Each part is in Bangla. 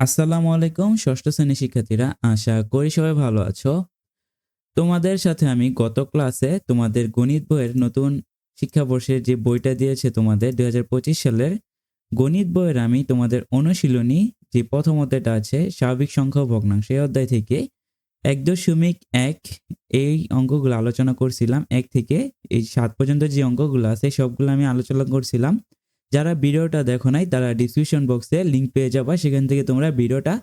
আসসালামু আলাইকুম, ষষ্ঠ শ্রেণির শিক্ষার্থীরা। আশা করি সবাই ভালো আছো। তোমাদের সাথে আমি গত ক্লাসে তোমাদের গণিত বইয়ের নতুন শিক্ষাবর্ষের যে বইটা দিয়েছে তোমাদের দু হাজার পঁচিশ সালের গণিত বইয়ের আমি তোমাদের অনুশীলনী যে প্রথম অধ্যায়টা আছে, স্বাভাবিক সংখ্যা ভগ্নাংশ, এই অধ্যায় থেকে এক দশমিক এক এই অঙ্কগুলো আলোচনা করছিলাম। এক থেকে এই সাত পর্যন্ত যে অঙ্কগুলো আছে, সবগুলো আমি আলোচনা করছিলাম। যারা ভিডিওটা দেখো নাই, তারা ডিসক্রিপশন বক্সে লিঙ্ক পেয়ে যাবা। সেখান থেকে তোমরা ভিডিওটা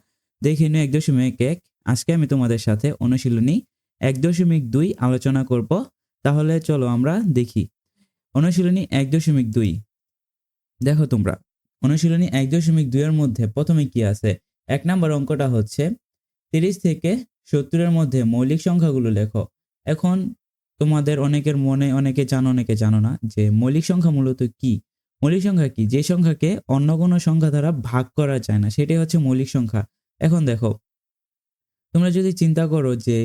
দেখে নিও এক দশমিক এক। আজকে আমি তোমাদের সাথে অনুশীলনী এক দশমিক দুই আলোচনা করব। তাহলে চলো আমরা দেখি। অনুশীলনী এক দশমিক দুই। দেখো তোমরা, অনুশীলনী এক দশমিক দুইয়ের মধ্যে প্রথমে কি আছে? এক নম্বর অঙ্কটা হচ্ছে তিরিশ থেকে সত্তরের মধ্যে মৌলিক সংখ্যাগুলো লেখো। এখন তোমাদের অনেকের মনে, অনেকে জানো অনেকে জানো না যে মৌলিক সংখ্যা মূলত কি? মৌলিক সংখ্যা কি? যে সংখ্যাকে অন্য কোনো সংখ্যা দ্বারা ভাগ করা যায় না, সেটাই হচ্ছে মৌলিক সংখ্যা। এখন দেখো, তোমরা যদি চিন্তা করো যে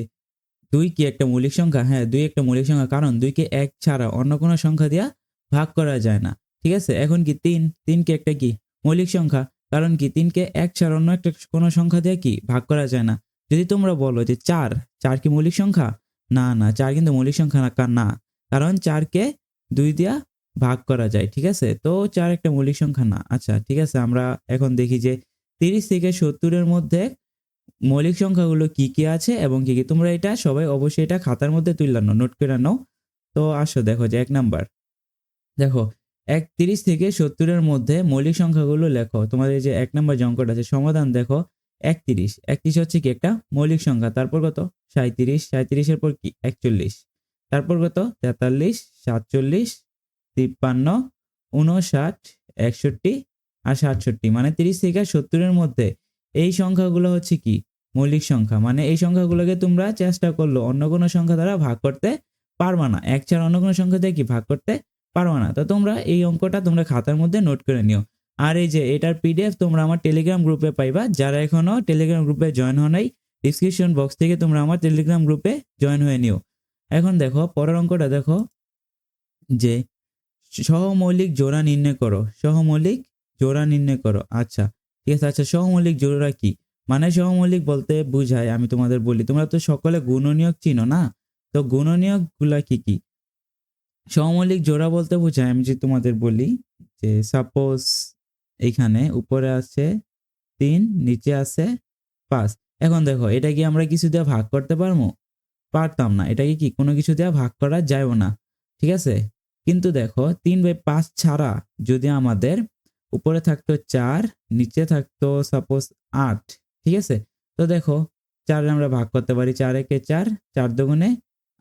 দুই কি একটা মৌলিক সংখ্যা? হ্যাঁ দুই একটা মৌলিক সংখ্যা, কারণ দুইকে এক ছাড়া অন্য কোনো সংখ্যা দিয়া ভাগ করা যায় না। ঠিক আছে? এখন কি তিন? তিন কি একটা কি? মৌলিক সংখ্যা। কারণ কি? তিনকে এক ছাড়া অন্য একটা কোনো সংখ্যা দিয়ে কি? ভাগ করা যায় না। যদি তোমরা বলো যে চার চার কি মৌলিক সংখ্যা? না না, চার কিন্তু মৌলিক সংখ্যা না? কারণ চারকে দুই দিয়া ভাগ করা যায়, ঠিক আছে? তো চার একটা মৌলিক সংখ্যা না। আচ্ছা ঠিক আছে, আমরা এখন দেখি যে তিরিশ থেকে সত্তরের মধ্যে মৌলিক সংখ্যাগুলো কি কি আছে এবং কি কি। তোমরা এটা সবাই অবশ্যই এটা খাতার মধ্যে তুললাম নোট করে নাও। তো আসো, দেখো যে এক নাম্বার। দেখো, এক তিরিশ থেকে সত্তরের মধ্যে মৌলিক সংখ্যাগুলো লেখো। তোমাদের যে এক নাম্বার যে আছে, সমাধান দেখো, একত্রিশ। একত্রিশ হচ্ছে কি একটা মৌলিক সংখ্যা। তারপর কত? সাঁত্রিশ সাঁত্রিশের পর কি? একচল্লিশ। তারপর কত? তেতাল্লিশ। সাতচল্লিশ। তিপ্পান্ন উনষাট একষট্টি আর সাতষট্টি। মানে তিরিশ থেকে সত্তরের মধ্যে। এই সংখ্যাগুলো হচ্ছে কি? মৌলিক সংখ্যা। মানে এই সংখ্যাগুলোকে তোমরা চেষ্টা করল অন্য কোনো সংখ্যা দ্বারা ভাগ করতে পারবা না। এক ছাড়া অন্য কোনো সংখ্যা দিয়ে কি ভাগ করতে পারবা না। তো তোমরা এই অঙ্কটা তোমরা খাতার মধ্যে নোট করে নিও। আর এই যে এটার পিডিএফ তোমরা আমার টেলিগ্রাম গ্রুপে পাইবা। যারা এখনও টেলিগ্রাম গ্রুপে জয়েন হও নাই, ডিসক্রিপশন বক্স থেকে তোমরা আমার টেলিগ্রাম গ্রুপে জয়েন হয়ে নিও। এখন দেখো, পরের অঙ্কটা দেখো যে সহমৌলিক জোড়া নির্ণয় করো। সহমৌলিক জোড়া নির্ণয় করো। আচ্ছা ঠিক আছে আচ্ছা সহমৌলিক জোড়া কি? মানে সহমৌলিক বলতে বুঝায়, আমি তোমাদের বলি। তোমরা তো সকলে গুণনীয়ক চিনো না? তো গুণনীয়কগুলা কি কি? সহমৌলিক জোড়া বলতে বোঝায়, আমি যে তোমাদের বলি যে সাপোজ এখানে উপরে আছে তিন, নিচে আছে পাঁচ। এখন দেখো, এটা কি আমরা কিছু দিয়ে ভাগ করতে পারব? পারতাম না। এটাকে কি কোনো কিছু দিয়ে ভাগ করা যায়ও না। ঠিক আছে? কিন্তু দেখো, তিন বাই পাঁচ ছাড়া যদি আমাদের উপরে থাকতো চার, নিচে থাকতো সাপোজ আট, ঠিক আছে? তো দেখো, চারে আমরা ভাগ করতে পারি, চার একে চার চার দুগুণে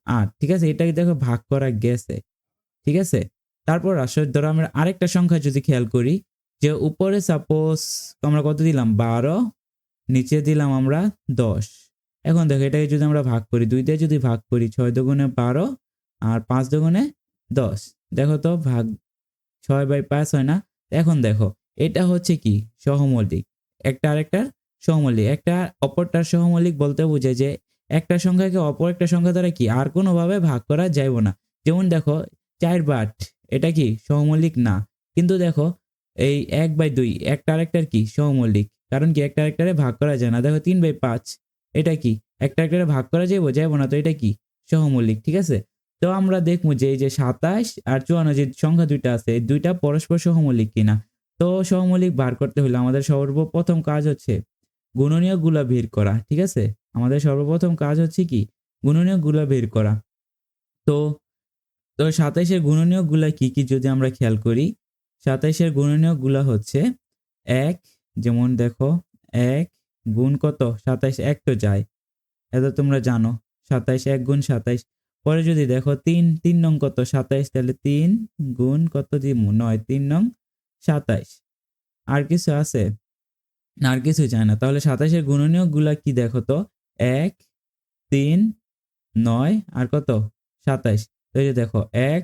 আট, ঠিক আছে? এটাকে দেখো ভাগ করা গেছে, ঠিক আছে? তারপর আসলে ধরো আমরা আরেকটা সংখ্যা যদি খেয়াল করি, যে উপরে সাপোজ আমরা কত দিলাম? বারো, নিচে দিলাম আমরা দশ। এখন দেখো, এটাকে যদি আমরা ভাগ করি, দুই দিয়ে যদি ভাগ করি, ছয় দুগুণে বারো আর পাঁচ দুগুণে দশ। দেখো তো, ভাগ ছয় বাই পাঁচ হয় না? এখন দেখো, এটা হচ্ছে কি? সহমৌলিক। একটা আরেকটার সহমৌলিক একটা অপরটার সহমৌলিক বলতে বোঝায় যে একটা সংখ্যাকে অপর একটা সংখ্যা দ্বারা কি আর কোনোভাবে ভাগ করা যাইব না। যেমন দেখো, চার বাট এটা কি সহমৌলিক না। কিন্তু দেখো, এই এক বাই দুই, একটা আরেকটার কি? সহমৌলিক কারণ কি একটা আরেকটারে ভাগ করা যায় না। দেখো, তিন বাই পাঁচ, এটা কি? একটা আরেকটারে ভাগ করা যাইব যাইব না, তো এটা কি? সহমৌলিক ঠিক আছে? তো আমরা দেখব যে এই যে সাতাশ আর চুয়ান্ন যে সংখ্যা দুইটা আছে, এই দুইটা পরস্পর সহমৌলিক কিনা? তো সহমৌলিক বার করতে হলে আমাদের সর্বপ্রথম কাজ হচ্ছে গুণনীয়গুলা বের করা, ঠিক আছে? আমাদের সর্বপ্রথম কাজ হচ্ছে কি? গুণনীয়গুলা বের করা। তো তো সাতাইশের গুণনীয়গুলা কি কি যদি আমরা খেয়াল করি? সাতাইশের গুণনীয়গুলা হচ্ছে এক, যেমন দেখো, এক গুণ কত? সাতাইশ এক তো যায়। এটা তোমরা জানো সাতাইশ এক গুণ সাতাইশ পরে যদি দেখো তিন তিন নং কত? সাতাইশ, তাহলে তিন গুণ কত দিব? নয়, তিন নং সাতাইশ। আর কিছু আছে? আর কিছু চায় না। তাহলে সাতাইশের গুণনীয়গুলা কি দেখো তো? এক, তিন, নয়, আর কত? সাতাইশ। তো এই যে দেখো, এক,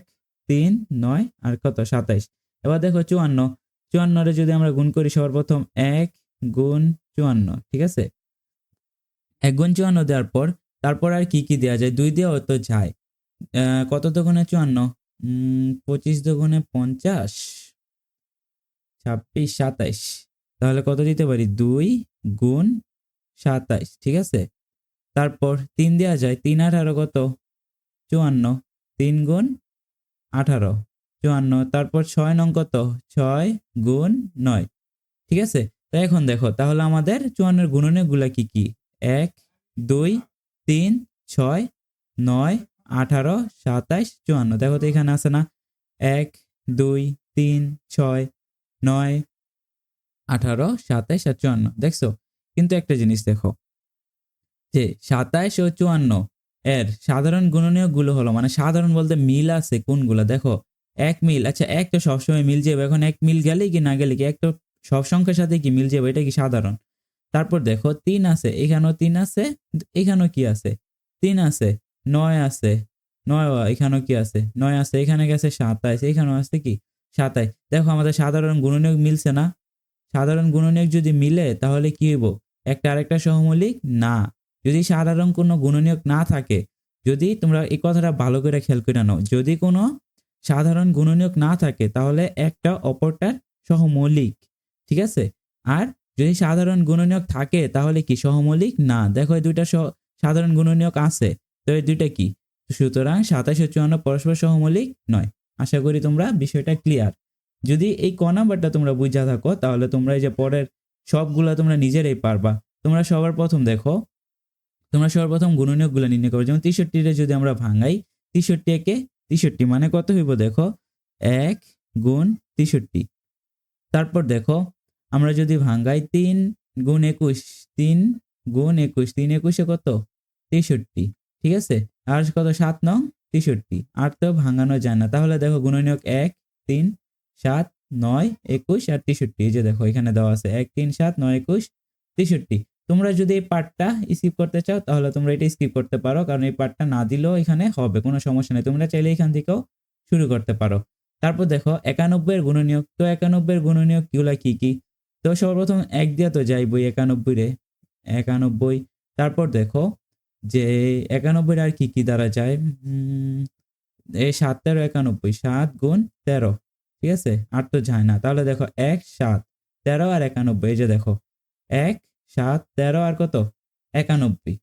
তিন, নয়, আর কত? সাতাইশ। এবার দেখো চুয়ান্ন। চুয়ান্নরে যদি আমরা গুণ করি সর্বপ্রথম এক গুণ চুয়ান্ন, ঠিক আছে? এক গুণ চুয়ান্ন দেওয়ার পর তারপর আর কি কি দেওয়া যায়? দুই দেওয়া তো যায়। কত দোকানে? চুয়ান্ন। পঁচিশ দোকানে পঞ্চাশ। ছাব্বিশ, সাতাইশ। তাহলে কত দিতে পারি? দুই গুণ সাতাইশ, ঠিক আছে? তারপর তিন দেওয়া যায়? তিন আঠারো কত? চুয়ান্ন। তিন গুণ আঠারো। চুয়ান্ন। তারপর ছয় নং কত? ছয় গুণ নয়। ঠিক আছে? তো এখন দেখো, তাহলে আমাদের চুয়ান্নের গুণনীয়কগুলা কি কি? এক, দুই তিন, ছয়, নয়, আঠারো, সাতাইশ, চুয়ান্ন। দেখো তো এখানে আছে না? এক, দুই, তিন, ছয়, নয়, আঠারো, সাতাইশ আর চুয়ান্ন। দেখছ? কিন্তু একটা জিনিস দেখো, যে সাতাইশ ও চুয়ান্ন এর সাধারণ গুণনীয়কগুলো হলো মানে সাধারণ বলতে মিল আছে কোনগুলো? দেখো, এক মিল আচ্ছা এক তো সবসময় মিল যাবে এখন এক মিল গেলে কি না গেলে কি? এক তো সব সংখ্যার সাথে কি মিল যাবে এটা কি সাধারণ? তারপর দেখো তিন আছে, এখানেও তিন আছে, এখানেও কি আছে? তিন আছে, নয় আছে, নয়, এখানেও কি আছে? নয় আছে, এখানে গেছে সাতাইশ, এখানেও আছে কি? সাতাইশ। দেখো আমাদের সাধারণ গুণনীয়ক মিলছে না? সাধারণ গুণনীয়ক যদি মিলে, তাহলে কি হইব? একটা আরেকটা সহমৌলিক না। যদি সাধারণ কোনো গুণনীয়ক না থাকে, যদি তোমরা এই কথাটা ভালো করে খেয়াল করে নাও, যদি কোনো সাধারণ গুণনীয়ক না থাকে, তাহলে একটা অপরটার সহমৌলিক, ঠিক আছে? আর যদি সাধারণ গুণনীয়ক থাকে, তাহলে কি সহমৌলিক? না। দেখো, এই দুইটা সাধারণ গুণনীয়ক আছে। তো এই দুইটা কি? সুতরাং সাতাশ ও চুয়ান্ন পরস্পর সহমৌলিক নয়। আশা করি তোমরা বিষয়টা ক্লিয়ার যদি এই ক নাম্বারটা তোমরা বুঝা থাকো, তাহলে তোমরা এই যে পরের সবগুলা তোমরা নিজেরাই পারবা। তোমরা সবার প্রথম দেখো, তোমরা সবার প্রথম গুণনীয়কগুলো নির্ণয় করো। যেমন তেষট্টিটা যদি আমরা ভাঙাই, তেষট্টি একে তেষট্টি মানে কত হইব দেখো? এক গুণ তেষট্টি। তারপর দেখো আমরা যদি ভাঙ্গাই তিন গুণ একুশ, তিন গুণ একুশ, তিন একুশে কত? তেষট্টি, ঠিক আছে? আর কত? সাত নং? তেষট্টি। আর তো ভাঙানো যায় না। তাহলে দেখো গুণনীয়ক এক, তিন, সাত, নয়, একুশ আর তেষট্টি। এই যে দেখো, এখানে দেওয়া আছে এক, তিন, সাত, নয়, একুশ, তেষট্টি। তোমরা যদি এই পার্টটা স্কিপ করতে চাও, তাহলে তোমরা এটা স্কিপ করতে পারো। কারণ এই পার্টটা না দিলেও এখানে হবে, কোনো সমস্যা নেই। তোমরা চাইলে এখান থেকেও শুরু করতে পারো। তারপর দেখো একানব্বই এর গুণনীয়ক। তো একানব্বই এর গুণনীয়কগুলা কি কি? তো সর্বপ্রথম এক দিয়া তো যাইবই একানব্বই রে, একানব্বই। তারপর দেখো যে একানব্বই আর কি কি দ্বারা যায়? এই সাত তেরো একানব্বই, সাত গুণ তেরো, ঠিক আছে? আর তো যায় না। তাহলে দেখো এক, সাত, তেরো আর একানব্বই, এই যে দেখো, এক, সাত, তেরো আর কত? একানব্বই।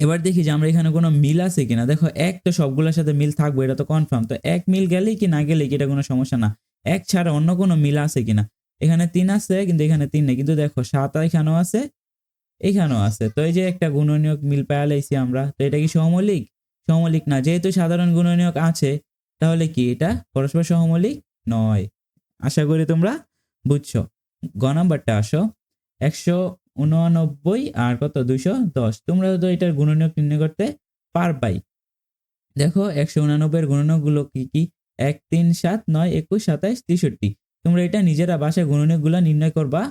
এবার দেখি যে আমরা এখানে কোনো মিল আছে কিনা। দেখো এক তো সবগুলোর সাথে মিল থাকবে, এটা তো কনফার্ম তো এক মিল গেলেই কি না গেলেই কি এটা কোনো সমস্যা না। এক ছাড়া অন্য কোনো মিল আছে কিনা? এখানে তিন আছে, কিন্তু এখানে তিন নেই। কিন্তু দেখো, সাত এখানেও আছে এখানেও আছে। তো এই যে একটা গুণনীয়ক মিল পেয়ে লাইছি আমরা। তো এটা কি সহমৌলিক সহমৌলিক না। যেহেতু সাধারণ গুণনীয়ক আছে, তাহলে কি এটা? পরস্পর সহমৌলিক নয়। আশা করি তোমরা বুঝছ। গ নাম্বারটা আসো। একশো উননব্বই আর কত? দুইশো দশ। তোমরা তো এটার গুণনীয়ক নির্ণয় করতে পারবাই। দেখো, একশো উনানব্বই এর গুণনীয়কগুলো কি কি? এক, তিন, সাত, নয়, একুশ, সাতাইশ, তেষট্টি। তোমরা এটা নিজেরা বাসায় গুণনীয়কগুলো নির্ণয় করবা।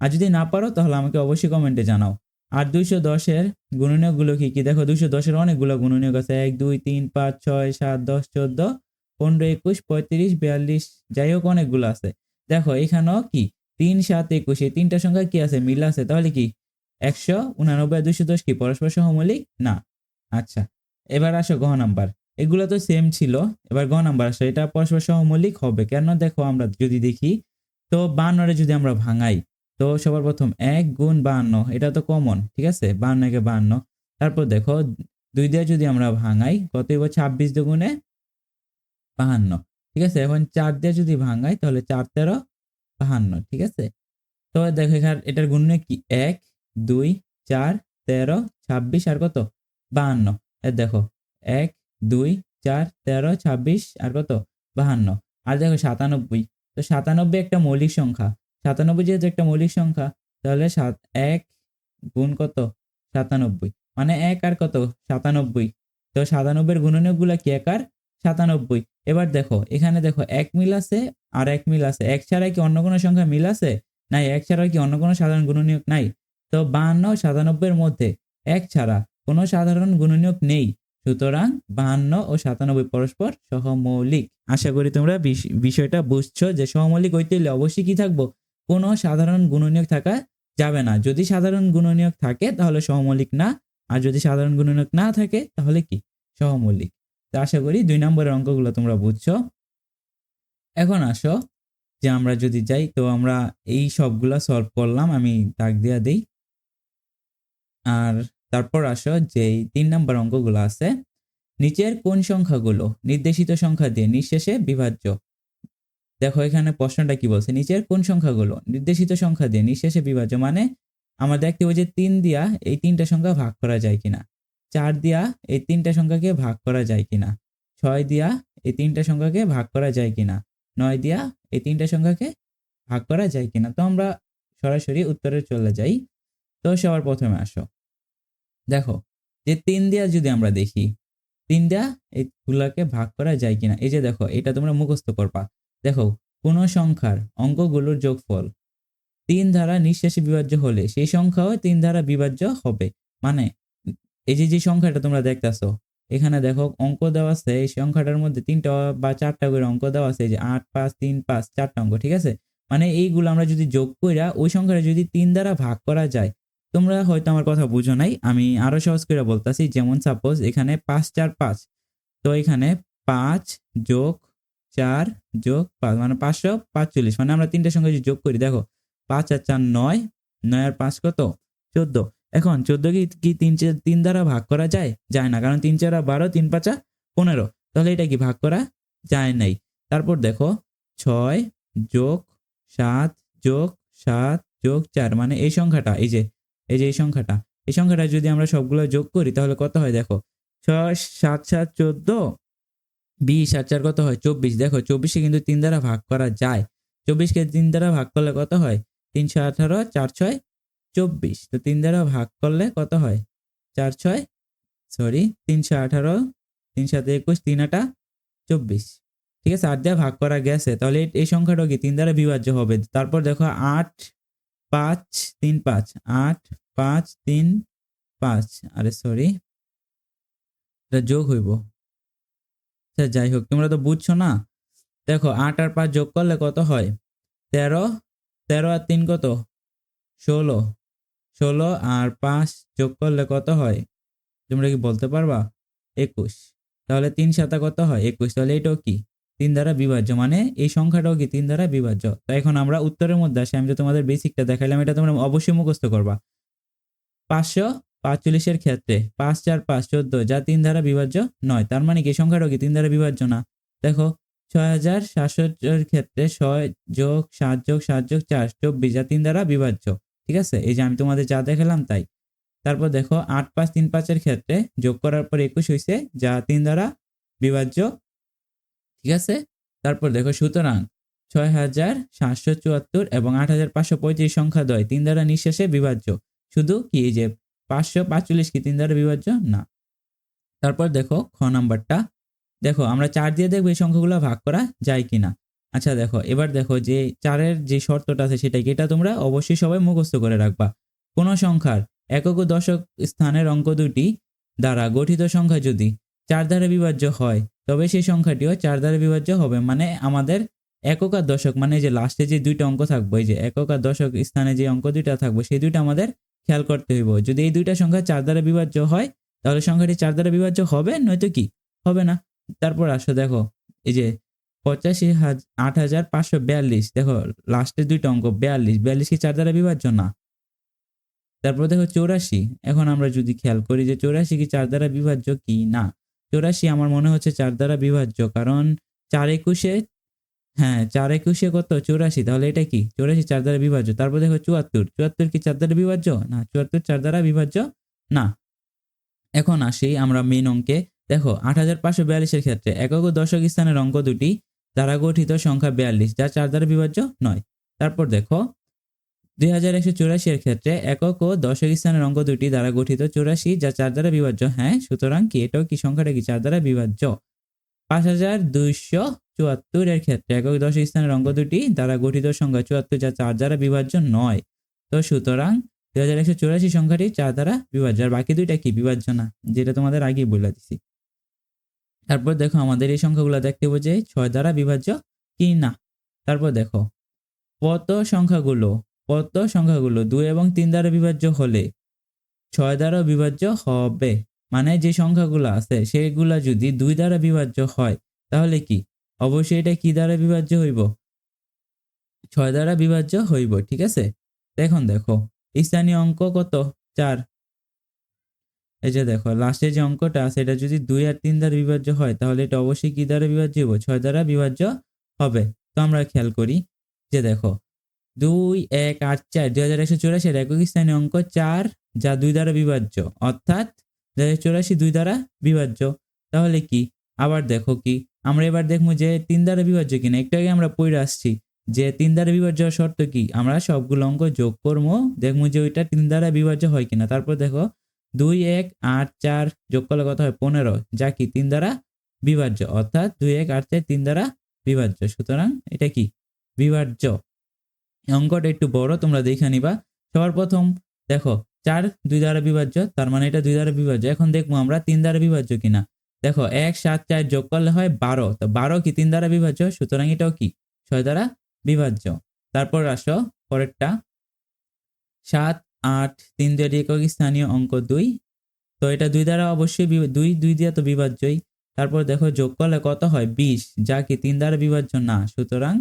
আর যদি না পারো, তাহলে আমাকে অবশ্যই কমেন্টে জানাও। আর দুইশো দশের গুণনীয়কগুলো কি কি? দেখো, দুইশো দশের অনেকগুলো গুণনীয়ক আছে। এক, দুই, তিন, পাঁচ, ছয়, সাত, দশ, চোদ্দ, পনেরো, একুশ, পঁয়ত্রিশ, বিয়াল্লিশ, যাই হোক, অনেকগুলো আছে। দেখো, এখানেও কি? তিন, সাত, একুশ, এই তিনটা সংখ্যা কি আছে? মিল আছে? তাহলে কি? একশো উনানব্বই দুইশো দশ কি? পরস্পর সহমৌলিক? না। আচ্ছা এবার আসো গ নাম্বার। এগুলো তো সেম ছিল। এবার গ নাম্বার আসো, এটা পরস্পর সহমৌলিক হবে। কেন? দেখো, আমরা যদি দেখি, তো বান্নরে যদি আমরা ভাঙাই, তো সবার প্রথম এক গুণ বাহান্ন, এটা তো কমন ঠিক আছে? বাহান্ন একে বাহান্ন। তারপর দেখো, দুই দিয়ে যদি আমরা ভাঙাই, কত হইব? ছাব্বিশ দুগুণে বাহান্ন, ঠিক আছে? এখন চার দিয়ে যদি ভাঙাই, তাহলে চার তেরো বাহান্ন, ঠিক আছে? তো দেখো, এখানে, এটার গুণ কি? এক, দুই, চার, তেরো, ছাব্বিশ, আর কত? বাহান্ন। দেখো, এক দুই, চার, তেরো, ছাব্বিশ, আর কত? বাহান্ন। আর দেখো সাতানব্বই। তো সাতানব্বই একটা মৌলিক সংখ্যা। সাতানব্বই যেহেতু একটা মৌলিক সংখ্যা, তাহলে সাত, এক গুণ কত? সাতানব্বই। মানে এক আর কত? সাতানব্বই। তো সাতানব্বইয়ের গুণনীয়কগুলো কি এক আর? সাতানব্বই। এবার দেখো, এখানে দেখো এক মিল আছে আর এক মিল আছে। এক ছাড়া কি অন্য কোনো সংখ্যা মিল আছে? নাই, এক ছাড়া কি অন্য কোনো সাধারণ গুণনীয়ক নাই? তো বাহান্ন সাতানব্বইয়ের মধ্যে এক ছাড়া কোনো সাধারণ গুণনীয়ক নেই। সুতরাং বাহান্ন ও সাতানব্বই পরস্পর সহমৌলিক। আশা করি তোমরা বিষ- বিষয়টা বুঝছ যে সহমৌলিক হইতে হলে অবশ্যই কি থাকব? কোনো সাধারণ গুণনীয়ক থাকা যাবে না। যদি সাধারণ গুণনীয়ক থাকে, তাহলে সহমৌলিক না। আর যদি সাধারণ গুণনীয়ক না থাকে, তাহলে কি? সহমৌলিক। তো আশা করি দুই নম্বরের অঙ্কগুলো তোমরা বুঝছ। এখন আসো, যে আমরা যদি যাই, তো আমরা এই সবগুলা সলভ করলাম, আমি দাগ দিয়া দিই। আর তারপর আসো যে তিন নাম্বার অঙ্কগুলো আছে, নিচের কোন সংখ্যাগুলো? নির্দেশিত সংখ্যা দিয়ে, নিঃশেষে বিভাজ্য। দেখো, এখানে প্রশ্নটা কি বলছে? নিচের কোন সংখ্যাগুলো? নির্দেশিত সংখ্যা দিয়ে, নিঃশেষে বিভাজ্য মানে আমরা দেখতে পাই যে তিন দিয়া এই তিনটা সংখ্যা ভাগ করা যায় কিনা? চার দিয়া এই তিনটা সংখ্যাকে ভাগ করা যায় কিনা? ছয় দিয়া এই তিনটা সংখ্যাকে ভাগ করা যায় কিনা? নয় দিয়া এই তিনটা সংখ্যাকে ভাগ করা যায় কিনা? তো আমরা সরাসরি উত্তরে চলে যাই। তো সবার প্রথমে আসো। দেখো, যে তিন দিয়া যদি আমরা দেখি, তিন দিয়া এইগুলাকে ভাগ করা যায় কিনা? এই যে দেখো, এটা তোমরা মুখস্থ করবা। দেখো, কোন সংখ্যার অঙ্কগুলোর যোগফল তিন দ্বারা নিঃশেষে বিভাজ্য হলে সেই সংখ্যাও তিন দ্বারা বিভাজ্য হবে। মানে এই যে যে সংখ্যাটা তোমরা দেখতেছো, এখানে দেখো, অঙ্ক দেওয়া আছে, এই সংখ্যাটার মধ্যে তিনটা বা চারটা করে অঙ্ক দেওয়া আছে যে আট, পাঁচ, তিন, পাঁচ, চারটা অঙ্ক, ঠিক আছে? মানে এইগুলো আমরা যদি যোগ কইরা, ওই সংখ্যাটা যদি তিন দ্বারা ভাগ করা যায় তোমরা হয়তো আমার কথা বুঝো নাই, আমি আরও সহজ করে বলতাছি, যেমন সাপোজ এখানে পাঁচ চার পাঁচ, তো এখানে পাঁচ যোগ চার যোগ পাঁচ মানে পাঁচশো পাঁচচল্লিশ মানে আমরা তিনটে সঙ্গে যদি যোগ করি, দেখো, পাঁচ আর চার নয় নয় আর পাঁচ কত? চোদ্দ। এখন চোদ্দ কি কি তিন তিন দ্বারা ভাগ করা যায়? যায় না, কারণ তিন চারা বারো, তিন পাঁচা পনেরো। তাহলে এটা কি ভাগ করা যায় নাই? তারপর দেখো, ছয় যোগ সাত যোগ সাত যোগ চার মানে এই সংখ্যাটা, এই যে এই যে এই সংখ্যাটা এই সংখ্যাটা যদি আমরা সবগুলো যোগ করি, তাহলে কত হয় দেখো? ছয়, সাত সাত, চোদ্দ, বিশ, আর চার কত হয়? চব্বিশ। দেখো চব্বিশে কিন্তু তিন দ্বারা ভাগ করা যায়। চব্বিশকে তিন দ্বারা ভাগ করলে কত হয়? তিনশো আঠারো, চার, ছয়, চব্বিশ। তো তিন দ্বারা ভাগ করলে কত হয়? চার, ছয়, সরি, তিনশো আঠারো তিন সাথে একুশ, তিন, আটা, চব্বিশ। ঠিক আছে, আট দিয়ে ভাগ করা গেছে। তাহলে এই- সংখ্যাটা কি তিন দ্বারা বিভাজ্য হবে? তারপর দেখো, আট, পাঁচ, তিন, পাঁচ। আট পাঁচ, তিন, পাঁচ। আরে সরি এটা যোগ হইব। আচ্ছা যাই হোক, তোমরা তো বুঝছ না? দেখো, আট আর পাঁচ যোগ করলে কত হয়? তেরো তেরো আর তিন কত? ষোলো। ষোলো আর পাঁচ যোগ করলে কত হয়? তোমরা কি বলতে পারবা? একুশ। তাহলে তিন সাতা কত হয়? একুশ। তাহলে এটাও কি? তিন দ্বারা বিভাজ্য। মানে এই সংখ্যাটাও কি? তিন দ্বারা বিভাজ্য। তো এখন আমরা উত্তরের মধ্যে আসি। আমি তো তোমাদের বেসিকটা দেখাইলাম। এটা তোমরা অবশ্যই মুখস্থ করবা। পাঁচশো পাঁচচল্লিশের ক্ষেত্রে পাঁচ চার পাঁচ চোদ্দ, যা তিন দ্বারা বিভাজ্য নয়। তার মানে কি? সংখ্যাটাও কি? তিন দ্বারা বিভাজ্য না। দেখো, ছয় হাজার সাতশোর ক্ষেত্রে ছয় যোগ সাত যোগ সাত যোগ চার, চব্বিশ, যা তিন দ্বারা বিভাজ্য। ঠিক আছে? এই যে আমি তোমাদের যা দেখালাম তাই। তারপর দেখো, আট পাঁচ তিন পাঁচের ক্ষেত্রে যোগ করার পর একুশ হয়েছে যা তিন দ্বারা বিভাজ্য। ঠিক আছে? তারপর দেখো, সুতরাং ছয় হাজার সাতশো চুয়াত্তর এবং আট হাজার পাঁচশো পঁয়ত্রিশ সংখ্যা দয় তিন দ্বারা নিঃশেষে বিভাজ্য। শুধু কি যে পাঁচশো পাঁচচল্লিশ কি তিন দ্বারা বিভাজ্য? না। তারপর দেখো খ নাম্বারটা। দেখো, আমরা চার দিয়ে দেখব এই সংখ্যাগুলো ভাগ করা যায় কিনা। আচ্ছা দেখো, এবার দেখো যে চারের যে শর্তটা আছে সেটা কি এটা তোমরা অবশ্যই সবাই মুখস্থ করে রাখবা। কোনো সংখ্যার একক দশক স্থানের অঙ্ক দুটি দ্বারা গঠিত সংখ্যা যদি চার দ্বারা বিভাজ্য হয়, তবে সেই সংখ্যাটিও চার দ্বারা বিভাজ্য হবে। মানে আমাদের একক আর দশক মানে যে লাস্টে যে দুইটা অঙ্ক থাকবে, এই যে একক আর দশক স্থানে যে অঙ্ক দুইটা থাকবে, সেই দুইটা আমাদের খেয়াল করতে হইব। যদি এই দুইটা সংখ্যা চার দ্বারা বিভাজ্য হয়, তাহলে সংখ্যাটি চার দ্বারা বিভাজ্য হবে, নয়তো কি? হবে না। তারপর আসো, দেখো, এই যে পঁচাশি হাজার আট হাজার পাঁচশো বিয়াল্লিশ। দেখো লাস্টের দুইটা অঙ্ক, বিয়াল্লিশ। বিয়াল্লিশ কি চার দ্বারা বিভাজ্য? না। তারপর দেখো চৌরাশি। এখন আমরা যদি খেয়াল করি যে চৌরাশি কি চার দ্বারা বিভাজ্য কি? না। চৌরাশি আমার মনে হচ্ছে চার দ্বারা বিভাজ্য, কারণ চার একুশে হ্যাঁ চার একুশে কত? চৌরাশি। তাহলে এটা কি? চৌরাশি চার দ্বারা বিভাজ্য। তারপর দেখো চুয়াত্তর। চুয়াত্তর কি চার দ্বারা বিভাজ্য? না, চুয়াত্তর চার দ্বারা বিভাজ্য না। এখন আসি আমরা মেন অঙ্কে। দেখো, আট হাজার পাঁচশো বিয়াল্লিশের ক্ষেত্রে একক ও দশক স্থানের অঙ্ক দুটি দ্বারা গঠিত সংখ্যা বিয়াল্লিশ, যা চার দ্বারা বিভাজ্য নয়। তারপর দেখো দুই হাজার একশো চৌরাশি এর ক্ষেত্রে একক ও দশক স্থানের অঙ্ক দুটি দ্বারা গঠিত চৌরাশি, যা চার দ্বারা বিভাজ্য। হ্যাঁ সুতরাং কি? এটাও কি সংখ্যাটা কি? চার দ্বারা বিভাজ্য। পাঁচ হাজার দুইশো চুয়াত্তর এর ক্ষেত্রে একক দশক স্থানের অঙ্ক দুটি দ্বারা গঠিত সংখ্যা চুয়াত্তর যা চার দ্বারা বিভাজ্য নয়। তো সুতরাং দুই হাজার একশো চুরাশি সংখ্যাটি চার দ্বারা বিভাজ্য, আর বাকি দুইটা কি বিভাজ্য না, যেটা তোমাদের আগেই বলে দিছি। তারপর দেখো আমাদের এই সংখ্যাগুলো দেখতে যে ছয় দ্বারা বিভাজ্য কি না। তারপর দেখো, কত সংখ্যাগুলো কত সংখ্যাগুলো দুই এবং তিন দ্বারা বিভাজ্য হলে ছয় দ্বারা বিভাজ্য হবে। মানে যে সংখ্যাগুলো আছে, সেগুলা যদি দুই দ্বারা বিভাজ্য হয়, তাহলে কি? অবশ্যই এটা কি দ্বারা বিভাজ্য হইব? ছয় দ্বারা বিভাজ্য হইব, ঠিক আছে? এখন দেখো, স্থানীয় অঙ্ক কত? চার। এই যে দেখো লাস্টে যে অঙ্কটা, সেটা যদি দুই আর তিন দ্বারা বিভাজ্য হয়, তাহলে এটা অবশ্যই কি দ্বারা বিভাজ্য হইব? ছয় দ্বারা বিভাজ্য হবে। তো আমরা খেয়াল করি যে দেখো, দুই, এক আট চার, দুই হাজার একশো চুরাশি একক স্থানীয় অঙ্ক চার, যা দুই দ্বারা বিভাজ্য, অর্থাৎ দুই হাজার চুরাশি দুই দ্বারা বিভাজ্য। তাহলে কি? আবার দেখো কি আমরা এবার দেখব যে তিন দ্বারা বিভাজ্য কিনা। একটু আগে আমরা পড়ে আসছি যে তিন দ্বারা বিভাজ্য শর্ত কি? আমরা সবগুলো অঙ্ক যোগ করব, দেখব যে ওইটা তিন দ্বারা বিভাজ্য হয় কিনা। তারপর দেখো, দুই, এক, আট, চার যোগ করলে কত হয়? পনেরো। যা কি? তিন দ্বারা বিভাজ্য। অর্থাৎ দুই, এক, আট, চার তিন দ্বারা বিভাজ্য। সুতরাং এটা কি? বিভাজ্য। অঙ্কটা একটু বড়, তোমরা দেখে নিবা। সবার প্রথম দেখো, চার দুই দ্বারা বিভাজ্য, তার মানে এটা দুই দ্বারা বিভাজ্য। এখন দেখব আমরা তিন দ্বারা বিভাজ্য কিনা। দেখো, এক, সাত, চার যোগ করলে হয় বারো। তো বারো কি তিন দ্বারা বিভাজ্য? সুতরাং এটাও কি? ছয় দ্বারা বিভাজ্য। তারপর আসো, পরেরটা। সাত, আট, তিন দুই একক স্থানীয় অঙ্ক দুই। তো এটা দুই দ্বারা অবশ্যই দুই দুই দিয়ে তো বিভাজ্যই। তারপর দেখো, যোগ করলে কত হয়? বিশ। যা কি তিন দ্বারা বিভাজ্য? না। সুতরাং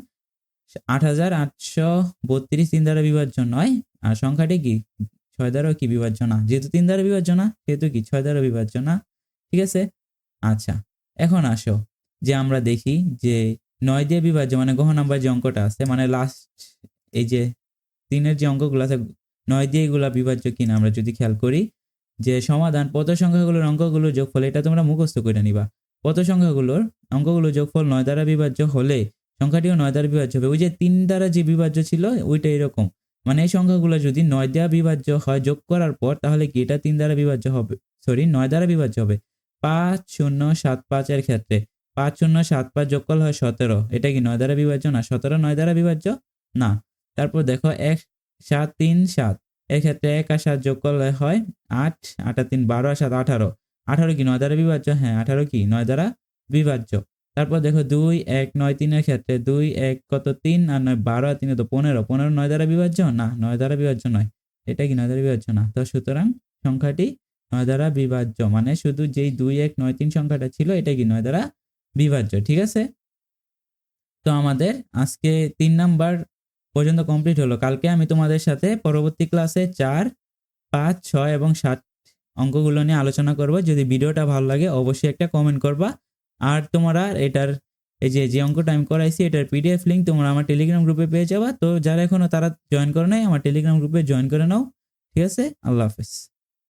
আট হাজার আটশো বত্রিশ তিন দ্বারা বিভাজ্য নয়। আর সংখ্যাটি কি? ছয় দ্বারাও কি বিভাজ্য না? যেহেতু তিন দ্বারা বিভাজ্য না, সেহেতু কি? ছয় দ্বারা বিভাজ্য না। ঠিক আছে? আচ্ছা এখন আসো, যে আমরা দেখি যে নয় দিয়ে বিভাজ্য মানে গহ নাম্বার যে অঙ্কটা আছে মানে লাস্ট এই যে তিনের যে অঙ্কগুলো আছে, নয় দিয়ে এগুলা বিভাজ্য কিনা আমরা যদি খেয়াল করি, যে সমাধান পদ সংখ্যাগুলোর অঙ্কগুলোর যোগফল, এটা তোমরা মুখস্থ করে নিবা। পদ সংখ্যাগুলোর অঙ্কগুলোর যোগফল নয় দ্বারা বিভাজ্য হলে সংখ্যাটিও নয় দ্বারা বিভাজ্য হবে। ওই যে তিন দ্বারা যে বিভাজ্য ছিল, ওইটা এরকম। মানে এই সংখ্যাগুলো যদি নয় দ্বারা বিভাজ্য হয় যোগ করার পর, তাহলে কি এটা তিন দ্বারা বিভাজ্য হবে? সরি নয় দ্বারা বিভাজ্য হবে। পাঁচ শূন্য সাত পাঁচের ক্ষেত্রে পাঁচ শূন্য সাত পাঁচ যোগ করলে হয় সতেরো। এটা কি নয় দ্বারা বিভাজ্য না? সতেরো নয় দ্বারা বিভাজ্য না। তারপর দেখো এক সাত তিন সাত। এক্ষেত্রে এক আর সাত যোগ করলে হয় আট আট তিন বারো আর সাত আঠারো। আঠারো কি নয় দ্বারা বিভাজ্য? হ্যাঁ আঠারো কি নয় দ্বারা বিভাজ্য। তারপর দেখো দুই, এক, নয় তিনের ক্ষেত্রে দুই, এক, কত তিন আর নয়, বারো আর তিনে তো পনেরো। পনেরো নয় দ্বারা বিভাজ্য? না, নয় দ্বারা বিভাজ্য নয়। এটা কি নয় দ্বারা বিভাজ্য না? তো সুতরাং সংখ্যাটি নয় দ্বারা বিভাজ্য। মানে শুধু যেই দুই, এক, নয়, তিন সংখ্যাটা ছিল, এটা কি নয় দ্বারা বিভাজ্য, ঠিক আছে? তো আমাদের আজকে তিন নাম্বার পর্যন্ত কমপ্লিট হলো। কালকে আমি তোমাদের সাথে পরবর্তী ক্লাসে চার, পাঁচ, ছয় এবং সাত অঙ্কগুলো নিয়ে আলোচনা করব। যদি ভিডিওটা ভালো লাগে, অবশ্যই একটা কমেন্ট করবা। আর তোমরা এটার, এই যে যে অঙ্কটা আমি করাইছি, এটার পিডিএফ লিঙ্ক তোমরা আমার টেলিগ্রাম গ্রুপে পেয়ে যাবা। তো যারা এখনও তারা জয়েন করে নাই, আমার টেলিগ্রাম গ্রুপে জয়েন করে নাও। ঠিক আছে? আল্লাহ হাফেজ।